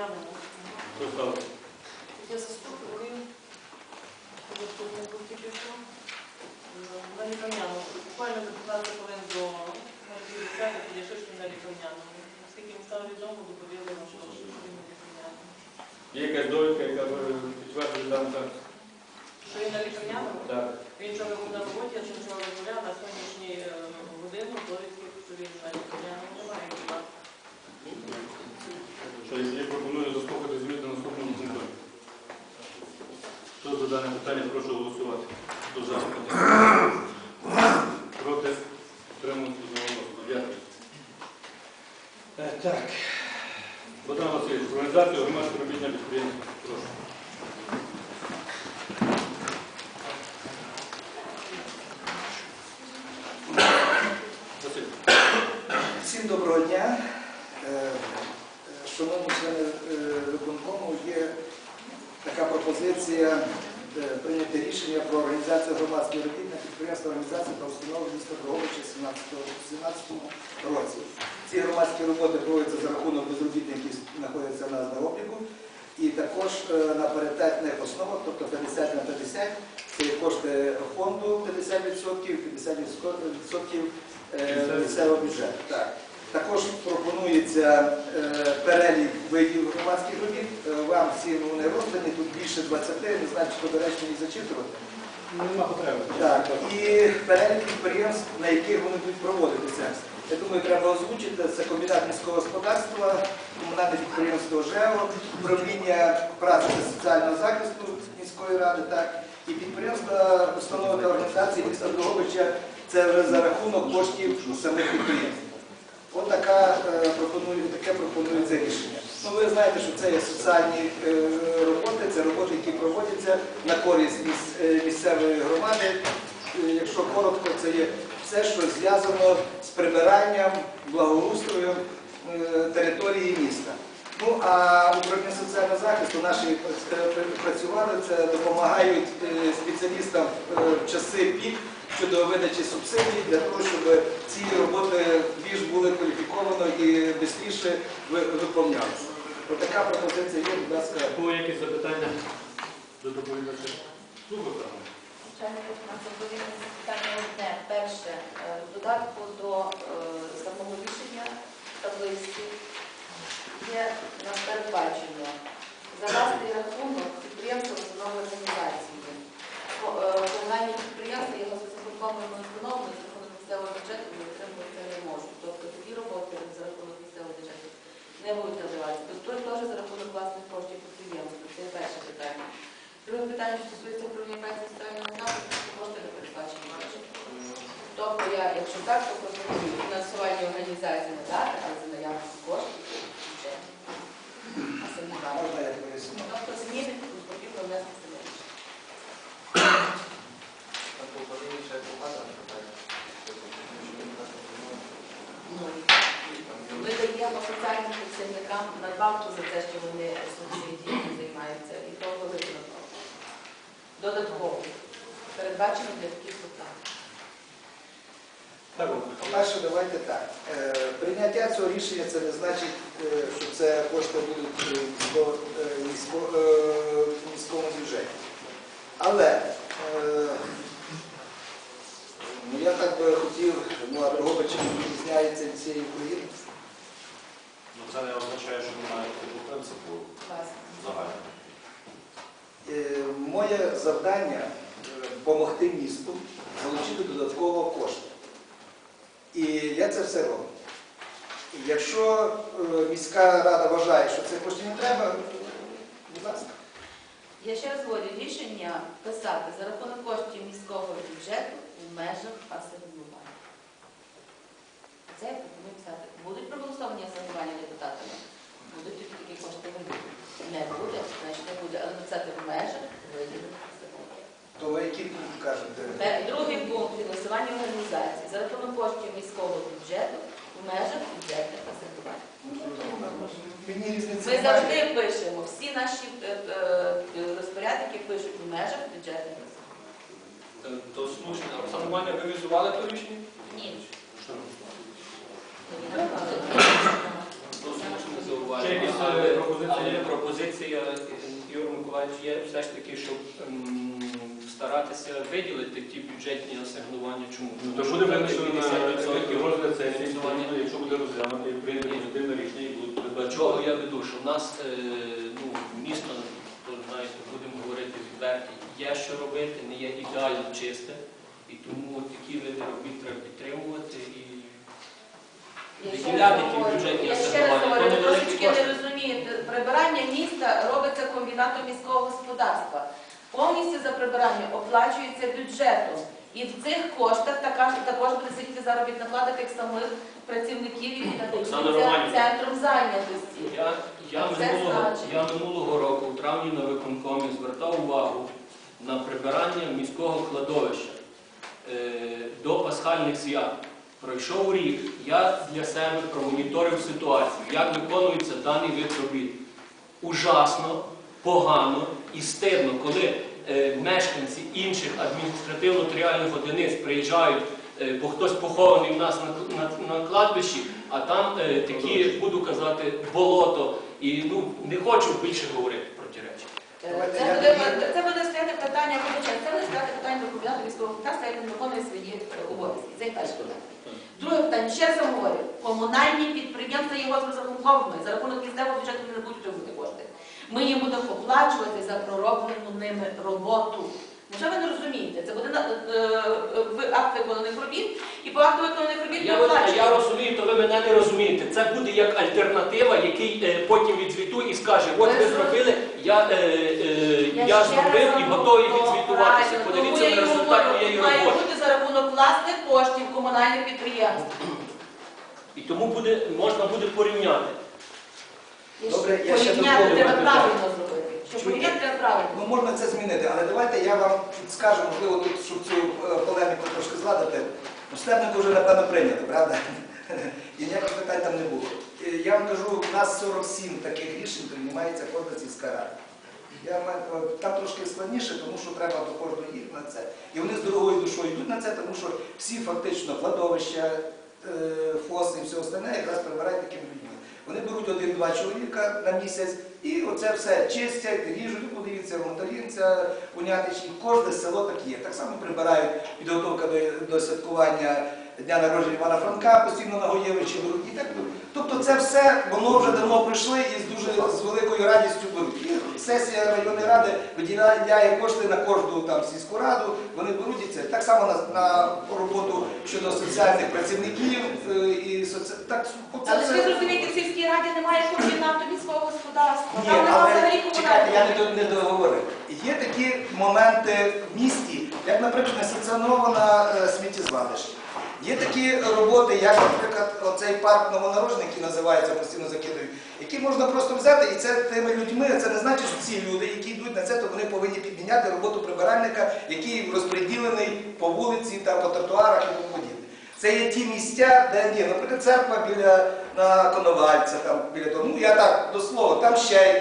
лікарняному. Хто став? Я заступник. На лікарняному. Буквально за 15 хвилин до лікарні підійшли, що на лікарняному. Наскільки мені стало відомо, доповіли нам, що він на лікарняному. Є якась довідка, яка підтверджує там так? Що він на лікарняному? Так. Він вчора був на роботі, а вчора розмовляв на сьогоднішній е, годину, довідки, що він на лікарняному немає. хіба. Що я пропоную заслухати звіт на наступному пункті. Хто за дане питання, прошу голосувати. Хто за? Проти? Утримуюсь одноголосно. Дякую. Е, Так. Богдан Васильович, про організацію громадського робітня підприємства. Прошу. Василь. Всім доброго дня. Е, Шановні члени е, виконкому, є така пропозиція прийняти рішення про організацію громадських робіт на підприємства організації та установи міста Дрогобича в 2017 році. Ці громадські роботи проводяться за рахунок безробітних, які знаходяться в нас на обліку. І також е, на паритетних основах, тобто 50 на 50, це кошти фонду 50%, 50% е, місцевого бюджету. Так. Також пропонується е, перелік видів громадських робіт. Е, Вам всі вони роздані, тут більше 20, не знаю, чи то доречно їх зачитувати. Нема потреби. Так, і перелік підприємств, на яких вони будуть проводити це. Я думаю, треба озвучити. Це комбінат міського господарства, комунальне підприємство ЖЕО, управління праці та соціального захисту міської ради, так, і підприємства, установи та організації міста Дрогобича, це вже за рахунок коштів самих підприємств. От така, е, пропонується рішення. Ну, ви знаєте, що це є соціальні е, роботи, це роботи, які проводяться на користь е, місцевої громади. Якщо коротко, це є все, що зв'язано з прибиранням, благоустроєм території міста. Ну а управління соціального захисту наші працювали, це допомагають е, спеціалістам е, в часи пік щодо видачі субсидій для того, щоб ці роботи більш були кваліфіковано і швидше виконувалися. Отака пропозиція є, будь ласка. Були якісь запитання до доповідача? Слухайте. Звичайно, на відповідне питання одне. Перше, е, додатку до е, самого рішення таблиці є на передбачення за власний рахунок підприємства установи організації. Ко- е, Комунальні підприємства є установами за рахунок місцевого бюджету не отримувати не можуть. Тобто такі роботи за рахунок місцевого бюджету не будуть надаватися. Тобто теж за рахунок власних коштів підприємства. Це перше питання. Друге питання що стосується управління праці соціального захисту, це кошти не передбачені. Тобто я, якщо так, то пропоную фінансування організації надати, але за наявності коштів бюджету. А самі? Тобто зміни потрібно внести в селищі. Ми даємо соціальним працівникам надбавку за те, що вони субсидіями займаються, і то велику надбавку. Додатково. Передбачено для таких питань. По-перше, давайте так. Е, Прийняття цього рішення це не значить, е, що це кошти будуть місько- е, місько- в міському бюджеті. Але ну, я так би хотів, ну, а Дрогобич відрізняється від цієї України. Ну, це не означає, що немає такого принципу загального. Е, Моє завдання допомогти місту залучити додатково кошти. І я це все роблю. Якщо е, міська рада вважає, що цих коштів не треба, будь ласка. Я ще раз говорю, рішення писати за рахунок коштів міського бюджету в межах асигнування. Це пропоную писати. Будуть проголосовані асигнування депутатами? Будуть такі кошти виділені. Не буде, значить не буде, але написати в межах виділених асигнувань. То ви який пункт кажете? Другий пункт фінансування організації за рахунок коштів міського бюджету в межах бюджетних асигнувань. Ми завжди пишемо, всі наші е, е, розпорядники пишуть в межах бюджетних асигнувань. То слушне, а вшанування ви візували то рішення? Ні. Ще якісь зауваження. е, пропозиції є? є все ж таки, щоб старатися виділити ті бюджетні асигнування. Чому? Ну, Тому то що буде ми винесено на 50% розгляд сесії, фінансування. якщо буде розглянуто і прийняти позитивне рішення і будуть До передбачені. чого я веду, що в нас е, ну, місто, то знаєте, будемо говорити відверто, є що робити, не є ідеально чисте. І тому такі види робіт треба підтримувати і Я ще раз говорю, Я ще раз говорю, ви трошечки не розумієте. Прибирання міста робиться комбінатом міського господарства. Повністю за прибирання оплачується бюджетом. І в цих коштах також буде сидіти заробітна плата тих самих працівників, які надаються центром зайнятості. Я, я, Це минулого, значить. я минулого року, в травні на виконкомі, звертав увагу на прибирання міського кладовища е, до пасхальних свят. Пройшов рік, я для себе промоніторив ситуацію, як виконується даний вид робіт. Ужасно, погано і стидно, коли е, мешканці інших адміністративно-територіальних одиниць приїжджають, е, бо хтось похований в нас на, на, на кладбищі, а там е, такі, буду казати, болото. І ну, не хочу більше говорити про ті речі. Е, Давайте Це буде, це буде стояти питання, це буде стояти питання до комбінату військового господарства, як він виконує свої е, обов'язки. Це перше питання. Друге питання, ще раз говорю, комунальні підприємства є розрахунковими, за рахунок місцевого бюджету не будуть робити кошти. Ми їм будемо оплачувати за пророблену ними роботу. Може ви не розумієте? Це буде на- е, е, акт виконаних робіт, і по акту виконаних робіт Я, ви- оплачуємо. я розумію, то ви мене не розумієте. Це буде як альтернатива, який е, потім відзвітує і скаже, от Ви зробили, я, е, е, я, зробив і готовий відзвітуватися. Подивіться на результат моєї Має роботи. бути за рахунок власних коштів комунальних підприємств. І тому буде, можна буде порівняти. Добре, я ще Порівняти доповню треба правильно зробити. Щоб правильно. Ну, можна це змінити, але давайте я вам скажу, можливо, тут, щоб цю е, полеміку трошки згладити. Ну, Стебнику вже, напевно, прийняли, правда? І ніяких питань там не було. Е, Я вам кажу, у нас 47 таких рішень приймається кожна сільська рада. Я е, там трошки складніше, тому що треба до кожного їх на це. І вони з дорогою душою йдуть на це, тому що всі фактично кладовища, е, фоси і все остальне якраз прибирають такими людьми. Вони беруть один-два чоловіка на місяць і оце все чистять, ріжуть, Ну, подивіться, Монтарінця, Унятичі, кожне село так є. Так само прибирають підготовка до, до святкування дня народження Івана Франка, постійно на Гоєвичі беруть. І так, тобто це все, воно вже давно прийшли і з дуже з великою радістю беруть. І сесія районної ради виділяє кошти на кожну там сільську раду, вони беруть і це. Так само на, на роботу щодо соціальних працівників е, і соці... так, оце Але ж ви все- зрозумієте, в сільській раді немає комбінату міського господарства. ні, Там немає але взагалі чекайте, я комунального. не, до- не договорив. Є такі моменти в місті, як, наприклад, несанкціонована е, сміттєзвалище. Є такі роботи, як, наприклад, оцей парк новонароджений, який називається, постійно закидують, які можна просто взяти, і це тими людьми, це не значить, що ці люди, які йдуть на це, то вони повинні підміняти роботу прибиральника, який розподілений по вулиці, та по тротуарах і тому подібне. Це є ті місця, де є, наприклад, церква біля на Коновальця, там біля того. Ну я так до слова, там ще